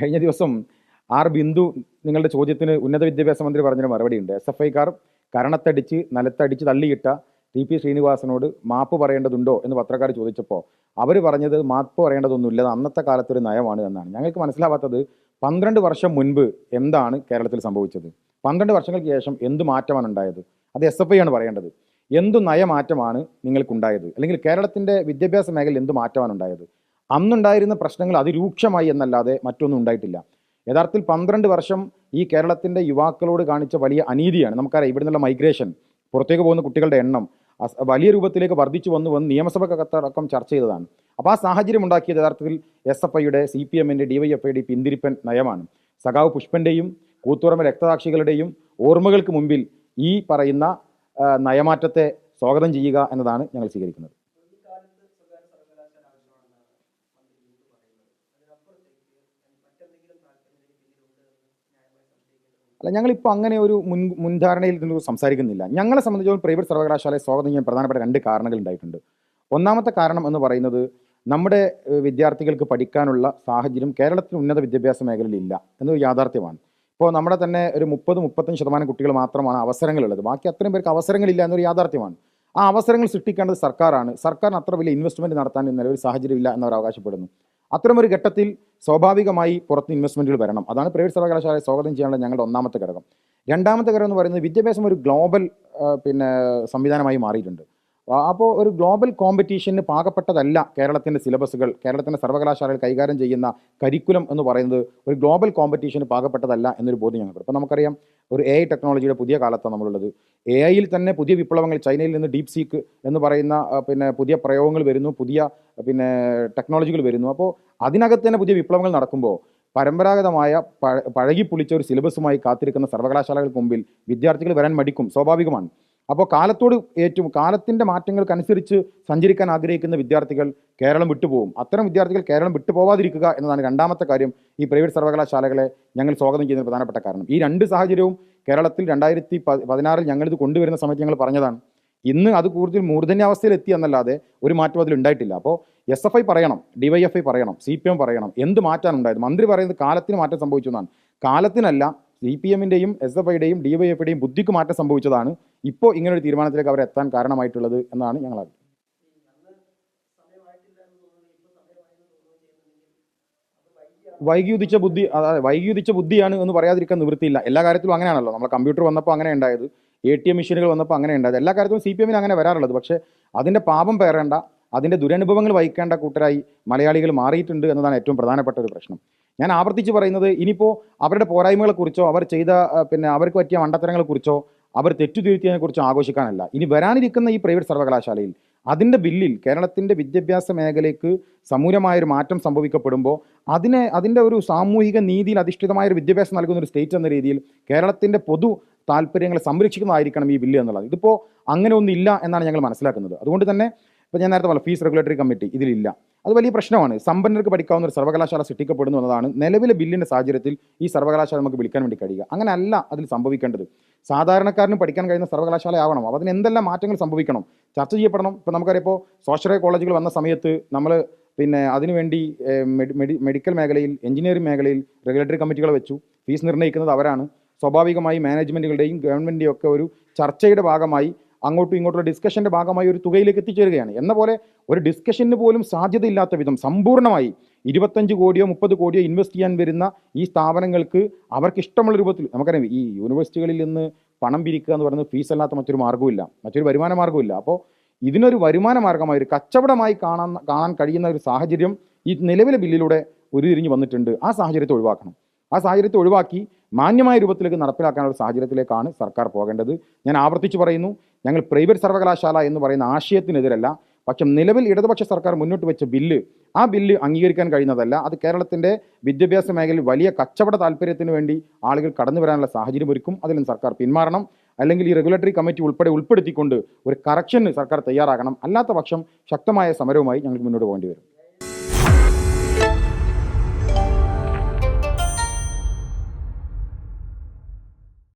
കഴിഞ്ഞ ദിവസം ആർ ബിന്ദു നിങ്ങളുടെ ചോദ്യത്തിന് ഉന്നത വിദ്യാഭ്യാസ മന്ത്രി പറഞ്ഞൊരു മറുപടിയുണ്ട്. എസ് എഫ് ഐക്കാർ കരണത്തടിച്ച് നിലത്തടിച്ച് തള്ളിയിട്ട ടി പി ശ്രീനിവാസനോട് മാപ്പ് പറയേണ്ടതുണ്ടോ എന്ന് പത്രക്കാർ ചോദിച്ചപ്പോൾ അവർ പറഞ്ഞത് മാപ്പ് പറയേണ്ടതൊന്നുമില്ല അത് അന്നത്തെ കാലത്തൊരു നയമാണ് എന്നാണ്. ഞങ്ങൾക്ക് മനസ്സിലാവാത്തത് പന്ത്രണ്ട് വർഷം മുൻപ് എന്താണ് കേരളത്തിൽ സംഭവിച്ചത്? പന്ത്രണ്ട് വർഷങ്ങൾക്ക് ശേഷം എന്ത് മാറ്റമാണ് ഉണ്ടായത്? അത് എസ് എഫ് ഐ ആണ് പറയേണ്ടത്. എന്തു നയമാറ്റമാണ് നിങ്ങൾക്കുണ്ടായത്? അല്ലെങ്കിൽ കേരളത്തിന്റെ വിദ്യാഭ്യാസ മേഖലയിൽ എന്ത് മാറ്റമാണ് ഉണ്ടായത്? അന്നുണ്ടായിരുന്ന പ്രശ്നങ്ങൾ അതിരൂക്ഷമായി എന്നല്ലാതെ മറ്റൊന്നും ഉണ്ടായിട്ടില്ല. യഥാർത്ഥത്തിൽ പന്ത്രണ്ട് വർഷം ഈ കേരളത്തിന്റെ യുവാക്കളോട് കാണിച്ച വലിയ അനീതിയാണ്. നമുക്കറിയാം ഇവിടെ നിന്നുള്ള മൈഗ്രേഷൻ പുറത്തേക്ക് പോകുന്ന കുട്ടികളുടെ എണ്ണം വലിയ രൂപത്തിലേക്ക് വർദ്ധിച്ചു വന്നു വന്ന് നിയമസഭക്കകത്തടക്കം ചർച്ച ചെയ്തതാണ്. അപ്പോൾ ആ സാഹചര്യം ഉണ്ടാക്കിയത് യഥാർത്ഥത്തിൽ എസ് എഫ് ഐയുടെ സി പി എമ്മിന്റെ ഡി വൈ എഫ് ഐയുടെ പിന്തിരിപ്പൻ നയമാണ്. സഖാവ് പുഷ്പന്റെയും കൂത്തുറമ രക്തസാക്ഷികളുടെയും ഓർമ്മകൾക്ക് മുമ്പിൽ ഈ പറയുന്ന നയമാറ്റത്തെ സ്വാഗതം ചെയ്യുക എന്നതാണ് ഞങ്ങൾ സ്വീകരിക്കുന്നത്. അല്ല ഞങ്ങളിപ്പോൾ അങ്ങനെ ഒരു മുൻ മുൻധാരണയിൽ നിന്ന് സംസാരിക്കുന്നില്ല. ഞങ്ങളെ സംബന്ധിച്ചോളം പ്രൈവറ്റ് സർവകലാശാലയെ സ്വാഗതം ചെയ്യാൻ പ്രധാനപ്പെട്ട രണ്ട് കാരണങ്ങൾ ഉണ്ടായിട്ടുണ്ട്. ഒന്നാമത്തെ കാരണം എന്ന് പറയുന്നത് നമ്മുടെ വിദ്യാർത്ഥികൾക്ക് പഠിക്കാനുള്ള സാഹചര്യം കേരളത്തിൽ ഉന്നത വിദ്യാഭ്യാസ മേഖലയിൽ ഇല്ല എന്നൊരു യാഥാർത്ഥ്യമാണ്. ഇപ്പോൾ നമ്മുടെ തന്നെ ഒരു മുപ്പത് മുപ്പത്തഞ്ച് ശതമാനം കുട്ടികൾ മാത്രമാണ് അവസരങ്ങളുള്ളത്. ബാക്കി അത്രയും പേർക്ക് അവസരങ്ങളില്ല എന്നൊരു യാഥാർത്ഥ്യമാണ്. ആ അവസരങ്ങൾ സൃഷ്ടിക്കേണ്ടത് സർക്കാരാണ്. സർക്കാരിന് അത്ര വലിയ ഇൻവെസ്റ്റ്മെന്റ് നടത്താൻ നിലവിൽ സാഹചര്യമില്ല എന്നവർ അവകാശപ്പെടുന്നു. അത്തരമൊരു ഘട്ടത്തിൽ സ്വാഭാവികമായി പുറത്ത് ഇൻവെസ്റ്റ്മെന്റുകൾ വരണം. അതാണ് പ്രൈവറ്റ് സർവകലാശാലയെ സ്വാഗതം ചെയ്യാനുള്ള ഞങ്ങളുടെ ഒന്നാമത്തെ ഘടകം. രണ്ടാമത്തെ ഘടകം എന്ന് പറയുന്നത് വിദ്യാഭ്യാസം ഒരു ഗ്ലോബൽ പിന്നെ സംവിധാനമായി മാറിയിട്ടുണ്ട്. അപ്പോൾ ഒരു ഗ്ലോബൽ കോമ്പറ്റീഷന് പാകപ്പെട്ടതല്ല കേരളത്തിന്റെ സിലബസുകൾ കേരളത്തിന്റെ സർവകലാശാലകൾ കൈകാര്യം ചെയ്യുന്ന കരിക്കുലം എന്ന് പറയുന്നത് ഒരു ഗ്ലോബൽ കോമ്പറ്റീഷന് പാകപ്പെട്ടതല്ല എന്നൊരു ബോധ്യം ഞങ്ങൾക്ക് അപ്പോൾ നമുക്കറിയാം ഒരു എ ഐ ടെക്നോളജിയുടെ പുതിയ കാലത്താണ് നമ്മളുള്ളത്. എ ഐയിൽ തന്നെ പുതിയ വിപ്ലവങ്ങൾ ചൈനയിൽ നിന്ന് ഡീപ് സീക്ക് എന്ന് പറയുന്ന പിന്നെ പുതിയ പ്രയോഗങ്ങൾ വരുന്നു പുതിയ പിന്നെ ടെക്നോളജികൾ വരുന്നു. അപ്പോൾ അതിനകത്ത് തന്നെ പുതിയ വിപ്ലവങ്ങൾ നടക്കുമ്പോൾ പരമ്പരാഗതമായ പഴകി പുളിച്ച ഒരു സിലബസുമായി കാത്തിരിക്കുന്ന സർവകലാശാലകൾക്ക് മുമ്പിൽ വിദ്യാർത്ഥികൾ വരാൻ മടിക്കും സ്വാഭാവികമാണ്. അപ്പോൾ കാലത്തോട് ഏറ്റവും കാലത്തിന്റെ മാറ്റങ്ങൾക്കനുസരിച്ച് സഞ്ചരിക്കാൻ ആഗ്രഹിക്കുന്ന വിദ്യാർത്ഥികൾ കേരളം വിട്ടുപോകും. അത്തരം വിദ്യാർത്ഥികൾ കേരളം വിട്ടുപോവാതിരിക്കുക എന്നതാണ് രണ്ടാമത്തെ കാര്യം ഈ പ്രൈവറ്റ് സർവകലാശാലകളെ ഞങ്ങൾ സ്വാഗതം ചെയ്യുന്ന പ്രധാനപ്പെട്ട കാരണം. ഈ രണ്ട് സാഹചര്യവും കേരളത്തിൽ രണ്ടായിരത്തി പതിനാറിൽ ഞങ്ങളിത് കൊണ്ടുവരുന്ന സമയത്ത് ഞങ്ങൾ പറഞ്ഞതാണ്. ഇന്ന് അത് കൂടുതൽ മൂർധന്യാവസ്ഥയിൽ എത്തി എന്നല്ലാതെ ഒരു മാറ്റം അതിൽ ഉണ്ടായിട്ടില്ല. അപ്പോൾ എസ് എഫ് ഐ പറയണം ഡിവൈഎഫ് ഐ പറയണം സി പി എം പറയണം എന്ത് മാറ്റാനുണ്ടായത്? മന്ത്രി പറയുന്നത് കാലത്തിന് മാറ്റം സംഭവിച്ചു എന്നാണ്. കാലത്തിനല്ല സി പി എമ്മിന്റെയും എസ് എഫ് ഐയുടെയും ഡി വൈ എഫിന്റെയും ബുദ്ധിക്ക് മാറ്റം സംഭവിച്ചതാണ് ഇപ്പോൾ ഇങ്ങനൊരു തീരുമാനത്തിലേക്ക് അവർ എത്താൻ കാരണമായിട്ടുള്ളത് എന്നാണ് ഞങ്ങൾ അറിയുന്നത്. വൈകിയുദിച്ച ബുദ്ധി അതായത് വൈകിയുദിച്ച ബുദ്ധിയാണ് എന്ന് പറയാതിരിക്കാൻ നിവൃത്തിയില്ല. എല്ലാ കാര്യത്തിലും അങ്ങനെയാണല്ലോ. നമ്മൾ കമ്പ്യൂട്ടർ വന്നപ്പോൾ അങ്ങനെ ഉണ്ടായത് എ ടി എം മെഷീനുകൾ വന്നപ്പോൾ അങ്ങനെ ഉണ്ടായത്. എല്ലാ കാര്യത്തിലും സി പി എമ്മിന് അങ്ങനെ വരാറുള്ളത്. പക്ഷേ അതിന്റെ പാപം പേറേണ്ട അതിന്റെ ദുരനുഭവങ്ങൾ വഹിക്കേണ്ട കൂട്ടരായി മലയാളികൾ മാറിയിട്ടുണ്ട് എന്നതാണ് ഏറ്റവും പ്രധാനപ്പെട്ട ഒരു പ്രശ്നം. ഞാൻ ആവർത്തിച്ച് പറയുന്നത് ഇനിയിപ്പോൾ അവരുടെ പോരായ്മകളെക്കുറിച്ചോ അവർ ചെയ്ത പിന്നെ അവർക്ക് പറ്റിയ മണ്ടത്തരങ്ങളെക്കുറിച്ചോ അവർ തെറ്റുതിരുത്തിയതിനെക്കുറിച്ചോ ആഘോഷിക്കാനല്ല. ഇനി വരാനിരിക്കുന്ന ഈ പ്രൈവറ്റ് സർവകലാശാലയിൽ അതിന്റെ ബില്ലിൽ കേരളത്തിന്റെ വിദ്യാഭ്യാസ മേഖലയ്ക്ക് സമൂലമായൊരു മാറ്റം സംഭവിക്കപ്പെടുമ്പോൾ അതിനെ അതിന്റെ ഒരു സാമൂഹിക നീതിയിൽ അധിഷ്ഠിതമായ ഒരു വിദ്യാഭ്യാസം നൽകുന്ന ഒരു സ്റ്റേറ്റ് എന്ന രീതിയിൽ കേരളത്തിന്റെ പൊതു താല്പര്യങ്ങളെ സംരക്ഷിക്കുന്നതായിരിക്കണം ഈ ബില്ല് എന്നുള്ളത്. ഇതിപ്പോൾ അങ്ങനെ ഒന്നില്ല എന്നാണ് ഞങ്ങൾ മനസ്സിലാക്കുന്നത്. അതുകൊണ്ട് തന്നെ ഇപ്പോൾ ഞാൻ നേരത്തെ പറഞ്ഞ ഫീസ് റെഗുലേറ്ററി കമ്മിറ്റി ഇതിലില്ല. അത് വലിയ പ്രശ്നമാണ്. സമ്പന്നർക്ക് പഠിക്കാവുന്ന ഒരു സർവകലാശാല സൃഷ്ടിക്കപ്പെടുന്നു എന്നതാണ് നിലവിലെ ബില്ലിന്റെ സാഹചര്യത്തിൽ ഈ സർവകലാശാല നമുക്ക് വിളിക്കാൻ വേണ്ടി കഴിയുക. അങ്ങനെയല്ല അതിൽ സംഭവിക്കേണ്ടത്. സാധാരണക്കാരനും പഠിക്കാൻ കഴിയുന്ന സർവകലാശാല ആവണം. അപ്പോൾ അതിന് എന്തെല്ലാം മാറ്റങ്ങൾ സംഭവിക്കണം? ചർച്ച ചെയ്യപ്പെടണം. ഇപ്പോൾ നമുക്കറിയാം ഇപ്പോൾ സ്വാശ്രയ കോളേജുകൾ വന്ന സമയത്ത് നമ്മൾ പിന്നെ അതിനുവേണ്ടി മെഡി- മെഡി- മെഡിക്കൽ മേഖലയിൽ എഞ്ചിനീയറിംഗ് മേഖലയിൽ റെഗുലേറ്ററി കമ്മിറ്റികൾ വെച്ചു. ഫീസ് നിർണയിക്കുന്നത് അവരാണ്. സ്വാഭാവികമായി മാനേജ്മെന്റുകളുടെയും ഗവൺമെന്റിന്റെയും ഒക്കെ ഒരു ചർച്ചയുടെ ഭാഗമായി അങ്ങോട്ടും ഇങ്ങോട്ടുള്ള ഡിസ്കഷന്റെ ഭാഗമായി ഒരു തുകയിലേക്ക് എത്തിച്ചേരുകയാണ്. എന്ന പോലെ ഒരു ഡിസ്കഷന് പോലും സാധ്യതയില്ലാത്ത വിധം സമ്പൂർണമായി ഇരുപത്തഞ്ച് കോടിയോ മുപ്പത് കോടിയോ ഇൻവെസ്റ്റ് ചെയ്യാൻ വരുന്ന ഈ സ്ഥാപനങ്ങൾക്ക് അവർക്ക് ഇഷ്ടമുള്ള രൂപത്തിൽ നമുക്കറിയാം ഈ യൂണിവേഴ്സിറ്റികളിൽ നിന്ന് പണം പിരിക്കുക എന്ന് പറയുന്നത് ഫീസ് അല്ലാത്ത മറ്റൊരു മാർഗമില്ല മറ്റൊരു വരുമാന മാർഗമില്ല അപ്പോൾ ഇതിനൊരു വരുമാന മാർഗമായി ഒരു കച്ചവടമായി കാണാൻ കാണാൻ കഴിയുന്ന ഒരു സാഹചര്യം ഈ നിലവിലെ ബില്ലിലൂടെ ഉരുതിരിഞ്ഞ് വന്നിട്ടുണ്ട്. ആ സാഹചര്യത്തെ ഒഴിവാക്കണം. ആ സാഹചര്യത്തെ ഒഴിവാക്കി മാന്യമായ രൂപത്തിലേക്ക് നടപ്പിലാക്കാനുള്ള സാഹചര്യത്തിലേക്കാണ് സർക്കാർ പോകേണ്ടത്. ഞാൻ ആവർത്തിച്ച് പറയുന്നു ഞങ്ങൾ പ്രൈവറ്റ് സർവകലാശാല എന്ന് പറയുന്ന ആശയത്തിനെതിരല്ല. പക്ഷെ നിലവിൽ ഇടതുപക്ഷ സർക്കാർ മുന്നോട്ട് വെച്ച ബില്ല് ആ ബില്ല് അംഗീകരിക്കാൻ കഴിയുന്നതല്ല. അത് കേരളത്തിന്റെ വിദ്യാഭ്യാസ മേഖലയിൽ വലിയ കച്ചവട താല്പര്യത്തിന് വേണ്ടി ആളുകൾ കടന്നു വരാനുള്ള സാഹചര്യം ഒരുക്കും. നിന്ന് സർക്കാർ പിന്മാറണം. അല്ലെങ്കിൽ ഈ റെഗുലേറ്ററി കമ്മിറ്റി ഉൾപ്പെടെ ഉൾപ്പെടുത്തിക്കൊണ്ട് ഒരു കറക്ഷന് സർക്കാർ തയ്യാറാകണം. അല്ലാത്ത പക്ഷം ശക്തമായ സമരവുമായി ഞങ്ങൾക്ക് മുന്നോട്ട് പോകേണ്ടി വരും.